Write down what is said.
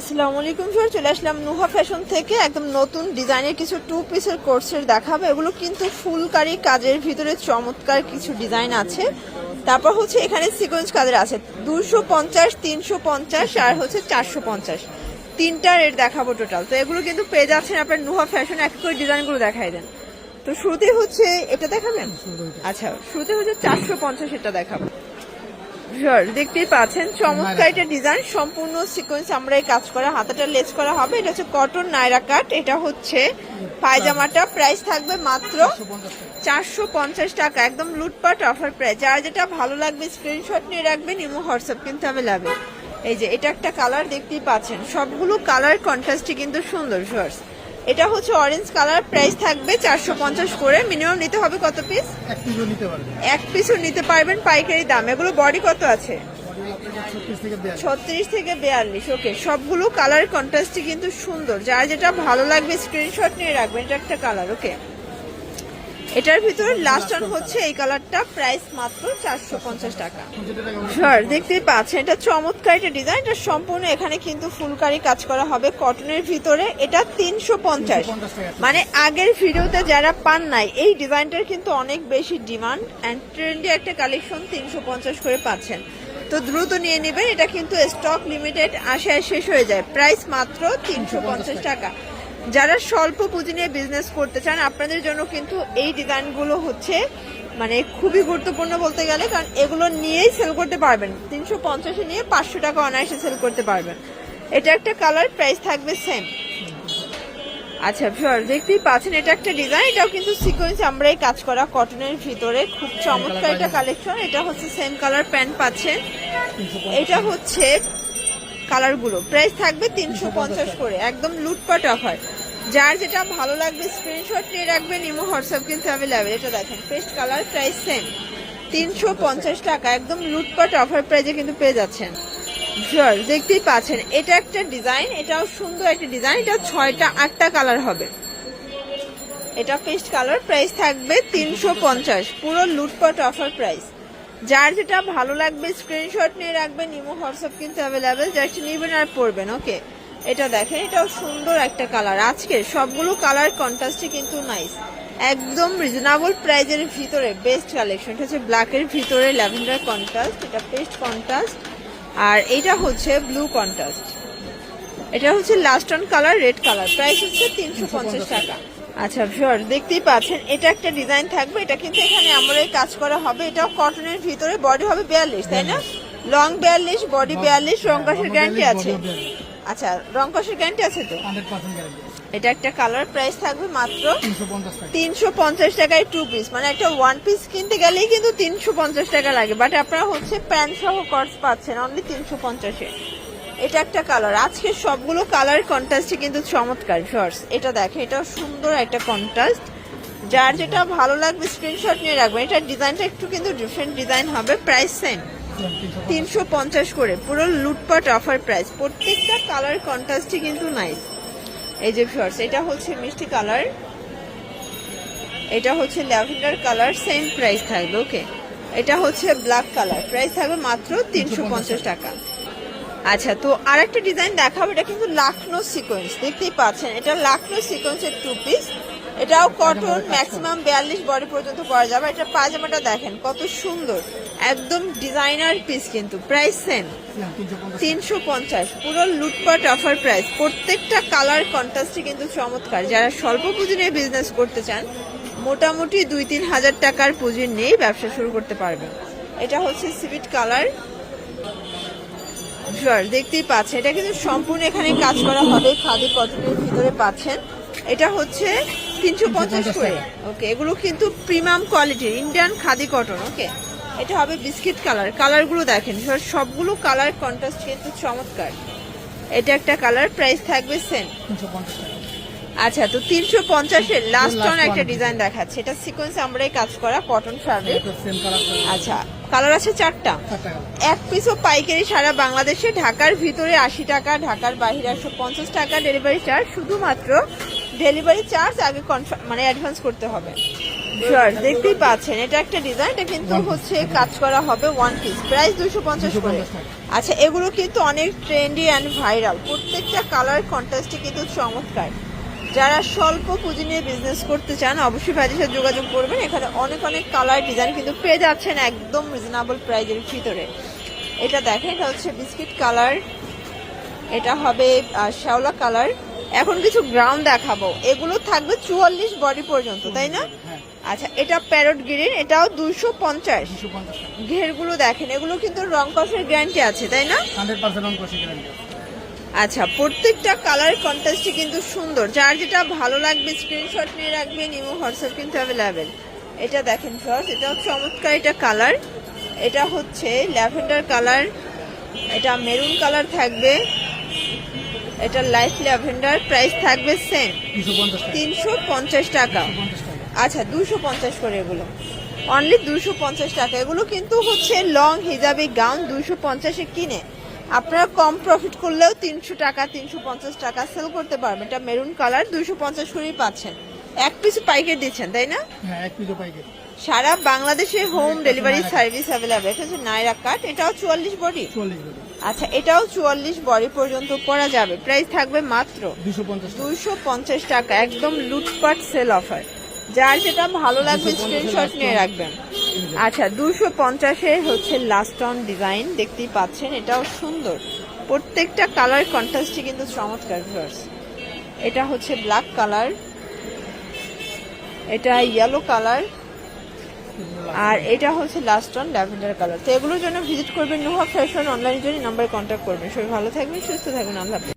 আসসালামু আলাইকুম স্যার চলে আসলাম নুহা ফ্যাশন থেকে। একদম নতুন ডিজাইনের কিছু টু পিসের কোর্সের দেখাবো। এগুলো কিন্তু ফুলকারি কাজের ভিতরে চমৎকার কিছু ডিজাইন আছে। তারপর হচ্ছে এখানে সিকোয়েন্স কাজের আছে। দুশো পঞ্চাশ তিনশো পঞ্চাশ আর হচ্ছে চারশো পঞ্চাশ। তিনটা রেট দেখাবো টোটাল তো এগুলো কিন্তু পেয়ে যাচ্ছেন আপনার নুহা ফ্যাশন এক করে ডিজাইনগুলো দেখাই দেন। তো শুরুতে হচ্ছে এটা দেখাবেন? আচ্ছা শুরুতে হচ্ছে চারশো পঞ্চাশ এটা দেখাবো। Sure, দেখতেই পাচ্ছেন। চমৎকার এটা ডিজাইন সম্পূর্ণ সিকোয়েন্স আমরা এই কাজ করা। হাতাটা লেস করা হবে। এটা হচ্ছে কটন নাইরা কাট এটা হচ্ছে পায়জামাটা। প্রাইস থাকবে মাত্র চারশো পঞ্চাশ টাকা। একদম লুটপাট অফার প্রাইস যার যেটা ভালো লাগবে স্ক্রিনশট নিয়ে রাখবেন ইমো হোয়াটসঅ্যাপ কিন্তু অ্যাভেলেবেল এই যে এটা একটা কালার দেখতেই পাচ্ছেন। সবগুলো কালার কন্ট্রাস্টই কিন্তু সুন্দর শর্টস এটা হচ্ছে অরেঞ্জ কালার প্রাইস থাকবে চারশো পঞ্চাশ করে। মিনিমাম নিতে হবে কত পিস এক পিসও নিতে পারবেন পাইকারি দাম। এগুলো বডি কত আছে? ছত্রিশ থেকে বিয়াল্লিশ। ছত্রিশ থেকে বিয়াল্লিশ ওকে সবগুলো কালার কন্ট্রাস্টই কিন্তু সুন্দর। যার যেটা ভালো লাগবে স্ক্রিনশট নিয়ে রাখবেন এটা একটা কালার ওকে এটার ভিতরে লাস্ট অন হচ্ছে এই কালারটা প্রাইস মাত্র চারশো পঞ্চাশ টাকা। স্যার দেখতেই পাচ্ছেন, এটা চমৎকার একটা ডিজাইন এটা সম্পূর্ণ এখানে কিন্তু ফুলকারি কাজ করা হবে কটনের ভিতরে, এটা তিনশো পঞ্চাশ। মানে আগের ভিডিওতে যারা পান নাই, এই ডিজাইনটার কিন্তু অনেক বেশি ডিমান্ড অ্যান্ড ট্রেন্ডি একটা কালেকশন তিনশো পঞ্চাশ করে পাচ্ছেন। তো দ্রুত নিয়ে নেবেন, এটা কিন্তু স্টক লিমিটেড আশায় শেষ হয়ে যায়। প্রাইস মাত্র তিনশো পঞ্চাশ টাকা। যারা স্বল্প পুঁজি নিয়ে বিজনেস করতে চান আপনাদের জন্য কিন্তু এই ডিজাইনগুলো হচ্ছে মানে খুবই গুরুত্বপূর্ণ বলতে গেলে কারণ এগুলো নিয়েই সেল করতে পারবেন। তিনশো পঞ্চাশে নিয়ে পাঁচশো টাকা অনায়াসে সেল করতে পারবেন। এটা একটা কালার প্রাইস থাকবে সেম আচ্ছা ভিউয়ার দেখতেই পাচ্ছেন এটা একটা ডিজাইন এটাও কিন্তু সিকোয়েন্স আমরা এই কাজ করা কটনের ভিতরে। খুব চমৎকার একটা কালেকশন এটা হচ্ছে সেম কালার প্যান্ট পাচ্ছেন। এটা হচ্ছে কালারগুলো প্রাইস থাকবে তিনশো পঞ্চাশ করে একদম লুটপাট অফার যার যেটা ভালো লাগবে স্ক্রিনশট নিয়ে রাখবেন ইমো হোয়াটসঅ্যাপ কিন্তু অ্যাভেলেবেল এটা দেখেন পেস্ট কালার প্রাইস সেম তিনশো পঞ্চাশ টাকা, একদম লুটপাট অফার প্রাইজে কিন্তু পেয়ে যাচ্ছেন। শিওর দেখতেই পাচ্ছেন, এটা একটা ডিজাইন এটাও সুন্দর একটা ডিজাইন এটা ছয়টা আটটা কালার হবে। এটা পেস্ট কালার প্রাইস থাকবে তিনশো পঞ্চাশ, পুরো লুটপাট অফার প্রাইস যার যেটা ভালো লাগবে স্ক্রিনশট নিয়ে রাখবেন ইমো হোয়াটসঅ্যাপ কিন্তু অ্যাভেলেবেল জাস্ট নেবেন আর পড়বেন ওকে এটা দেখেন এটাও সুন্দর একটা কালার। আজকে সবগুলো কালার কন্ট্রাস্টই কিন্তু নাইস একদম রিজনেবল প্রাইজের ভিতরে বেস্ট কালেকশন এটা হচ্ছে ব্ল্যাকের ভিতরে ল্যাভেন্ডার কন্ট্রাস্ট এটা পেস্ট কন্ট্রাস্ট আর এটা হচ্ছে ব্লু কন্ট্রাস্ট এটা হচ্ছে last on colour red colour price হচ্ছে তিনশো পঞ্চাশ টাকা। আচ্ছা শিওর দেখতেই পাচ্ছেন এটা একটা ডিজাইন থাকবে এটা কিন্তু এখানে আমরা কাজ করা হবে। এটাও কটনের ভিতরে বডি হবে বিয়াল্লিশ তাই না? লং বিয়াল্লিশ বডি বিয়াল্লিশ রং গ্যারান্টি আছে। আচ্ছা রং কষের গ্যারান্টি আছে তো? এটা একটা কালার প্রাইস থাকবে মাত্র তিনশো পঞ্চাশ টাকায় টু পিস মানে একটা ওয়ান পিস কিনতে গেলেই কিন্তু তিনশো পঞ্চাশ টাকা লাগে। বাট আপনারা হচ্ছে প্যান্ট সহ কর্স পাচ্ছেন অনলি তিনশো পঞ্চাশে এটা একটা কালার আজকে সবগুলো কালার কন্ট্রাস্টে কিন্তু চমৎকার শর্টস এটা দেখে এটা সুন্দর একটা কন্ট্রাস্ট যার যেটা ভালো লাগবে স্ক্রিনশট নিয়ে রাখবেন। এটা ডিজাইনটা একটু কিন্তু ডিফারেন্ট ডিজাইন হবে প্রাইস সেম তিনশো পঞ্চাশ করে পুরো লুটপাট অফার প্রাইস প্রত্যেকটা কালার কন্ট্রাস্টই কিন্তু নাইস এই যে শর্টস এটা হচ্ছে মিষ্টি কালার এটা হচ্ছে ল্যাভেন্ডার কালার সেম প্রাইস থাকবে ওকে এটা হচ্ছে ব্ল্যাক কালার প্রাইস থাকবে মাত্র তিনশো পঞ্চাশ টাকা। আচ্ছা তো আরেকটা ডিজাইন দেখাবো এটা কিন্তু লাখনো সিকোয়েন্স দেখতেই পাচ্ছেন এটা লাখনো সিকোয়েন্সের টু পিস এটাও কটন ম্যাক্সিমাম বিয়াল্লিশ বডি পর্যন্ত পরা যাবে। এটা পায়জামাটা দেখেন, কত সুন্দর। একদম ডিজাইনার পিস কিন্তু প্রাইস সেম তিনশো পঞ্চাশ, পুরো লুটপাট অফার প্রাইস প্রত্যেকটা কালার কন্ট্রাস্টই কিন্তু চমৎকার। যারা স্বল্প পুঁজি নিয়ে বিজনেস করতে চান, মোটামুটি দুই তিন হাজার টাকার পুঁজি নিয়েই ব্যবসা শুরু করতে পারবেন। এটা হচ্ছে সিভিট কালার দেখতেই পাচ্ছেন। এটা কিন্তু সম্পূর্ণ এখানে কাজ করা হবে, খাদি কটনের ভিতরে পাচ্ছেন। এটা হচ্ছে তিনশো পঞ্চাশ করে। ওকে এগুলো কিন্তু প্রিমিয়াম কোয়ালিটির ইন্ডিয়ান খাদি কটন ওকে এটা হবে বিস্কিট কালার কালারগুলো দেখেন সবগুলো কালার কন্ট্রাস্ট কিন্তু চমৎকার। এটা একটা কালার প্রাইস থাকবে সেম আচ্ছা তো তিনশো পঞ্চাশের লাস্ট অন একটা ডিজাইন দেখাচ্ছে। এটা সিকোয়েন্স আমরাই কাজ করা কটন ফ্যাব্রিক আচ্ছা কালার আছে চারটা। এক পিসও পাইকারি সারা বাংলাদেশে ঢাকার ভিতরে আশি টাকা ঢাকার বাইরে একশো পঞ্চাশ টাকা ডেলিভারি চার্জ শুধুমাত্র ডেলিভারি চার্জ আগে কনফার্ম মানে অ্যাডভান্স করতে হবে। দেখতেই পাচ্ছেন এটা একটা ডিজাইন এটা কিন্তু হচ্ছে কাজ করা হবে ওয়ান পিস প্রাইস দুশো পঞ্চাশ করে। আচ্ছা এগুলো কিন্তু অনেক ট্রেন্ডি অ্যান্ড ভাইরাল প্রত্যেকটা কালার কন্ট্রাস্টে কিন্তু চমৎকার। যারা স্বল্প পুঁজি নিয়ে বিজনেস করতে চান অবশ্যই ভাইদের সাথে যোগাযোগ করবেন। এখানে অনেক অনেক কালার ডিজাইন কিন্তু পেয়ে যাচ্ছেন একদম রিজনেবল প্রাইজের ভিতরে। এটা দেখেন এটা হচ্ছে বিস্কিট কালার এটা হবে শ্যাওলা কালার এখন কিছু গ্রাউন্ড দেখাবো। এগুলো থাকবে চুয়াল্লিশ বডি পর্যন্ত তাই না? হ্যাঁ। আচ্ছা এটা প্যারট গ্রিন এটাও দুশো পঞ্চাশ। ঘেরগুলো দেখেন এগুলো কিন্তু রং কষের গ্যারান্টি আছে তাই না? আচ্ছা প্রত্যেকটা কালার কন্ট্রাস্টই কিন্তু সুন্দর। যার যেটা ভালো লাগবে স্ক্রিনশট নিয়ে রাখবেন ইমো হোয়াটসঅ্যাপ কিন্তু অ্যাভেলেবেল এটা দেখেন ফার্স্ট এটাও চমৎকার এটা কালার এটা হচ্ছে ল্যাভেন্ডার কালার এটা মেরুন কালার থাকবে। এটা লাইট ল্যাভেন্ডার প্রাইস থাকবে সেম তিনশো পঞ্চাশ টাকা। আচ্ছা দুশো পঞ্চাশ করে এগুলো। অনলি দুশো পঞ্চাশ টাকা। এগুলো কিন্তু হচ্ছে লং হিজাবি গাউন দুশো পঞ্চাশে কিনে। আপনারা কম প্রফিট করলেও তিনশো টাকা তিনশো পঞ্চাশ টাকা সেল করতে পারবেন। এটা মেরুন কালার দুশো পঞ্চাশ করেই পাচ্ছেন। এক পিস পাইকারি দিচ্ছেন তাই না? হ্যাঁ সারা বাংলাদেশে হোম ডেলিভারি সার্ভিস অ্যাভেলেবেল এটা হচ্ছে নাইরা কাট। এটাও চুয়াল্লিশ বডি। চল্লিশ বডি। আচ্ছা এটাও চুয়াল্লিশ বডি পর্যন্ত পরা যাবে। প্রাইস থাকবে মাত্র দুশো পঞ্চাশ টাকা। দুইশো পঞ্চাশ টাকা একদম লুটপাট সেল অফার যার যেটা ভালো লাগবে 250 স্ক্রিনশট নিয়ে রাখবেন। আচ্ছা দুশো পঞ্চাশের হচ্ছে লাস্ট অন ডিজাইন দেখতেই পাচ্ছেন এটাও সুন্দর। প্রত্যেকটা কালার কন্ট্রাস্টই কিন্তু চমৎকার ভিউয়ার্স এটা হচ্ছে ব্ল্যাক কালার এটা ইয়েলো কালার আর এটা হচ্ছে লাস্ট অন ল্যাভেন্ডার কালার তো এগুলোর জন্য ভিজিট করবেন নুহা ফ্যাশন অনলাইন জন্য নাম্বার কন্ট্যাক্ট করবেন সবাই ভালো থাকবেন, সুস্থ থাকবেন, আল্লাহ।